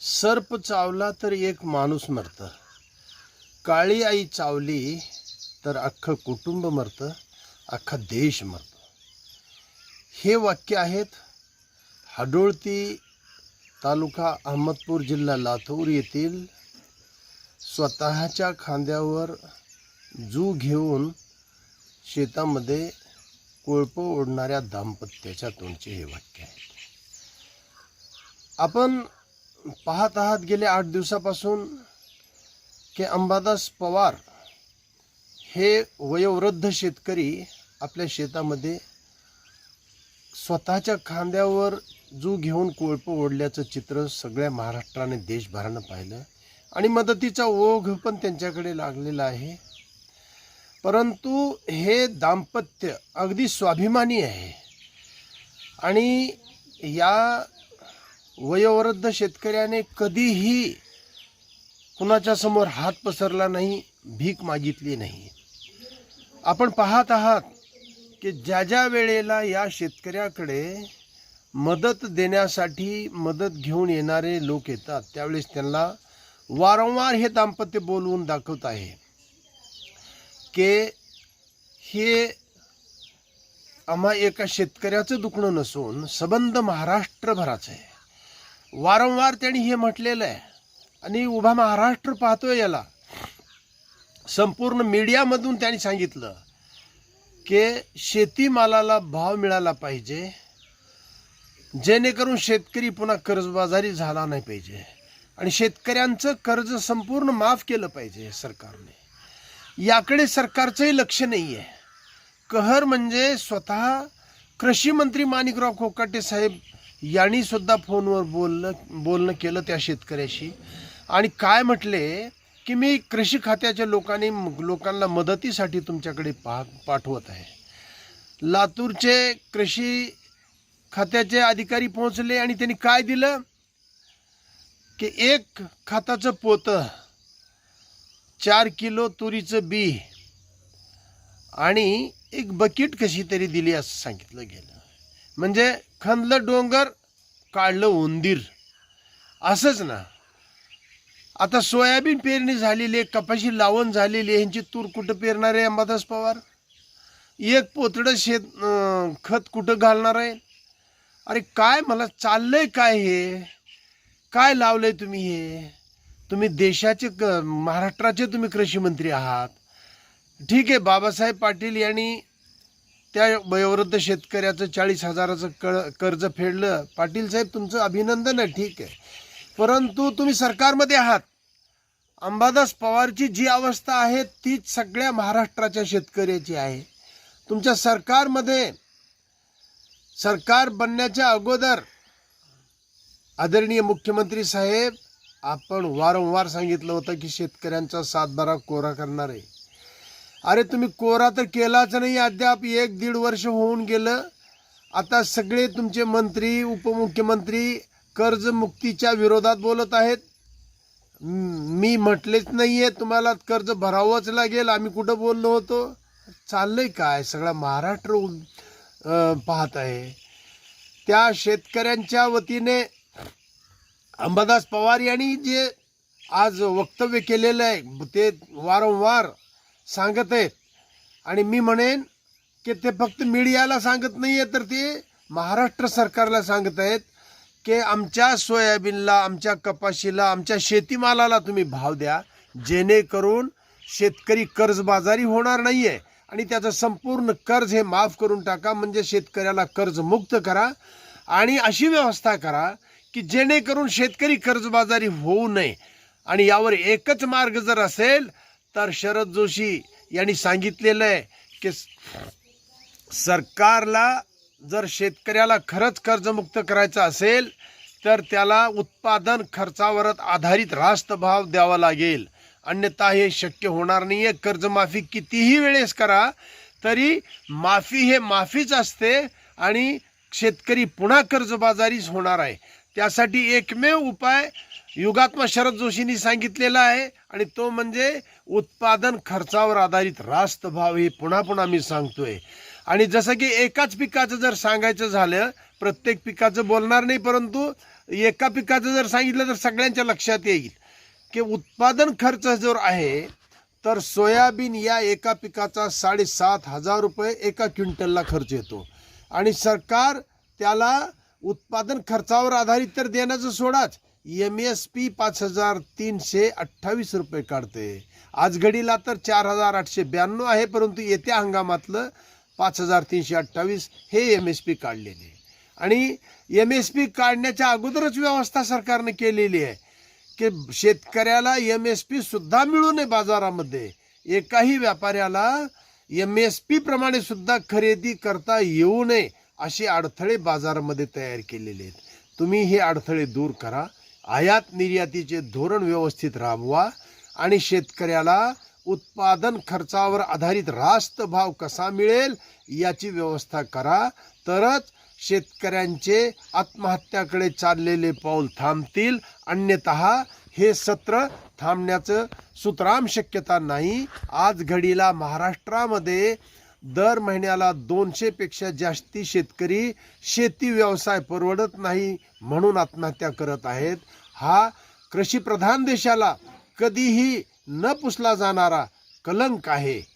सर्प चावला तर एक माणूस मरतं. काळी आई चावली तर अख्खं कुटुंब मरतं अख्खा देश मरतो. हे वाक्य आहेत हाडोळती तालुका अहमदपूर जिल्हा लातूर येथील स्वतःच्या खांद्यावर जू घेऊन शेतामध्ये कोळपं ओढणाऱ्या दाम्पत्याच्या तोंडचे हे वाक्य आहे आपण पाहत आहात गेल्या आठ दिवसापासून की अंबादास पवार हे वयोवृद्ध शेतकरी आपल्या शेतामध्ये स्वतःच्या खांद्यावर जू घेऊन कोळपं ओढल्याचं चित्र सगळ्या महाराष्ट्राने देशभरानं पाहिलं. आणि मदतीचा ओघ पण त्यांच्याकडे लागलेला आहे. परंतु हे दाम्पत्य अगदी स्वाभिमानी आहे. आणि या वयोवृद्ध शेतकऱ्याने कधीही कुणाच्या समोर हात पसरला नाही भीक मागितली नाही. आपण पाहत आहात की ज्या ज्या वेळेला या शेतकऱ्याकडे मदत देण्यासाठी मदत घेऊन येणारे लोक येतात त्यावेळेस त्यांना वारंवार हे दाम्पत्य बोलवून दाखवत आहे की हे आम्हा एका शेतकऱ्याचं दुखणं नसून सबंध महाराष्ट्रभराचं आहे. वारंवार त्यांनी हे म्हटलेलं आहे. आणि उभा महाराष्ट्र पाहतोय याला. संपूर्ण मीडियामधून त्यांनी सांगितलं की शेतीमालाला भाव मिळाला पाहिजे. जेणेकरून शेतकरी पुन्हा कर्जबाजारी झाला नाही पाहिजे. आणि शेतकऱ्यांचं कर्ज संपूर्ण माफ केलं पाहिजे सरकारने. याकडे सरकारचंही लक्ष नाही आहे कहर म्हणजे स्वतः कृषी मंत्री माणिकराव कोकाटे साहेब यांनी सुद्धा फोनवर बोलणं बोलणं केलं त्या शेतकऱ्याशी. आणि काय म्हटले की मी कृषी खात्याच्या लोकांनी लोकांना मदतीसाठी तुमच्याकडे पा पाठवत आहे. लातूरचे कृषी खात्याचे अधिकारी पोहोचले आणि त्यांनी काय दिलं? की एक खाताचं पोतं चार किलो तुरीचं बी आणि एक बकेट कशी तरी दिली असं सांगितलं गेलं. म्हणजे खंदलं डोंगर काढलं उंदीर. असंच ना. आता सोयाबीन पेरणी झालेली आहे कपाशी लावण झालेली आहे ह्यांची तूर कुठं पेरणार आहे अंबादास पवार? एक पोतडं शेत खत कुठं घालणार आहे? अरे काय मला चाललंय काय हे? काय लावलंय तुम्ही हे? तुम्ही देशाचे क महाराष्ट्राचे तुम्ही कृषी मंत्री आहात. ठीक आहे बाबासाहेब पाटील यांनी त्या वयोवृद्ध शेतकऱ्याचं चाळीस हजाराचं कळ कर्ज फेडलं. पाटील साहेब तुमचं अभिनंदन आहे ठीक आहे. परंतु तुम्ही सरकारमध्ये आहात. अंबादास पवारची जी अवस्था आहे तीच सगळ्या महाराष्ट्राच्या शेतकऱ्याची आहे. तुमच्या सरकारमध्ये सरकार बनण्याच्या अगोदर आदरणीय मुख्यमंत्री साहेब आपण वारंवार सांगितलं होतं की शेतकऱ्यांचा सातबारा कोरा करणार. आहे अरे तुम्ही कोरा तर केलाच नाही अद्याप एक दीड वर्ष होऊन गेलं. आता सगळे तुमचे मंत्री उपमुख्यमंत्री कर्जमुक्तीच्या विरोधात बोलत आहेत. मी म्हटलेच नाही आहे तुम्हाला कर्ज भरावंच लागेल आम्ही कुठं बोललो होतो? चाललंय काय? सगळा महाराष्ट्र पाहत आहे. त्या शेतकऱ्यांच्या वतीने अंबादास पवार यांनी जे आज वक्तव्य केलेलं आहे ते वारंवार सांगत आहेत आणि मी म्हणेन की ते फक्त मीडियाला सांगत नाही आहे तर ते महाराष्ट्र सरकारला सांगत आहेत की आमच्या सोयाबीनला आमच्या कपाशीला आमच्या शेतीमालाला तुम्ही भाव द्या. जेणेकरून शेतकरी कर्जबाजारी होणार नाही आहे आणि त्याचं संपूर्ण कर्ज हे माफ करून टाका म्हणजे शेतकऱ्याला कर्जमुक्त करा. आणि अशी व्यवस्था करा की जेणेकरून शेतकरी कर्जबाजारी होऊ नये. आणि यावर एकच मार्ग जर असेल तर शरद जोशी यांनी सांगितलेलं आहे की सरकारला जर शेतकऱ्याला खरंच कर्जमुक्त करायचं असेल तर त्याला उत्पादन खर्चावर आधारित रास्त भाव द्यावा लागेल. अन्यथा हे शक्य होणार नाही आहे कर्जमाफी कितीही वेळेस करा तरी माफी हे माफीच असते आणि शेतकरी पुन्हा कर्जबाजारीच होणार आहे. त्यासाठी एकमेव उपाय युगात्मा शरद जोशींनी सांगितलेला आहे आणि तो म्हणजे उत्पादन खर्चावर आधारित रास्त भाव हे पुन्हा पुन्हा मी सांगतोय. आणि जसं की एकाच पिकाचं जर सांगायचं झालं प्रत्येक पिकाचं बोलणार नाही परंतु एका पिकाचं जर सांगितलं तर सगळ्यांच्या लक्षात येईल. की उत्पादन खर्च जर आहे तर सोयाबीन या एका पिकाचा साडेसात हजार रुपये एका क्विंटलला खर्च येतो. आणि सरकार त्याला उत्पादन खर्चावर आधारित तर देण्याचं सोडाच. एम एस पी पाच हजार तीनशे अठ्ठावीस रुपये काढते. आज घडीला तर चार हजार आठशे ब्याण्णव आहे परंतु येत्या हंगामातलं पाच हजार तीनशे अठ्ठावीस हे एम एस पी काढलेले. आहे. आणि एम एस पी काढण्याच्या अगोदरच व्यवस्था सरकारने केलेली आहे की शेतकऱ्याला एम एस पी सुद्धा मिळू नये बाजारामध्ये. एकाही व्यापाऱ्याला एम एस पी प्रमाणे सुद्धा खरेदी करता येऊ नये असे अडथळे बाजारामध्ये तयार केलेले आहेत. तुम्ही हे अडथळे दूर करा. आयात निर्यातीचे धोरण व्यवस्थित राबवा आणि शेतकऱ्याला उत्पादन खर्चावर आधारित रास्त भाव कसा मिळेल याची व्यवस्था करा. तरच शेतकऱ्यांचे आत्महत्याकडे चाललेले पाऊल थांबतील. अन्यतः हे सत्र थांबण्याचं सुतराम शक्यता नाही. आज घडीला महाराष्ट्रामध्ये दर महिन्याला दोनशे पेक्षा जास्ती शेतकरी शेती व्यवसाय परवडत नाही म्हणून आत्महत्या करत आहेत. हा कृषीप्रधान देशाला कधीही न पुसला जाणारा कलंक आहे.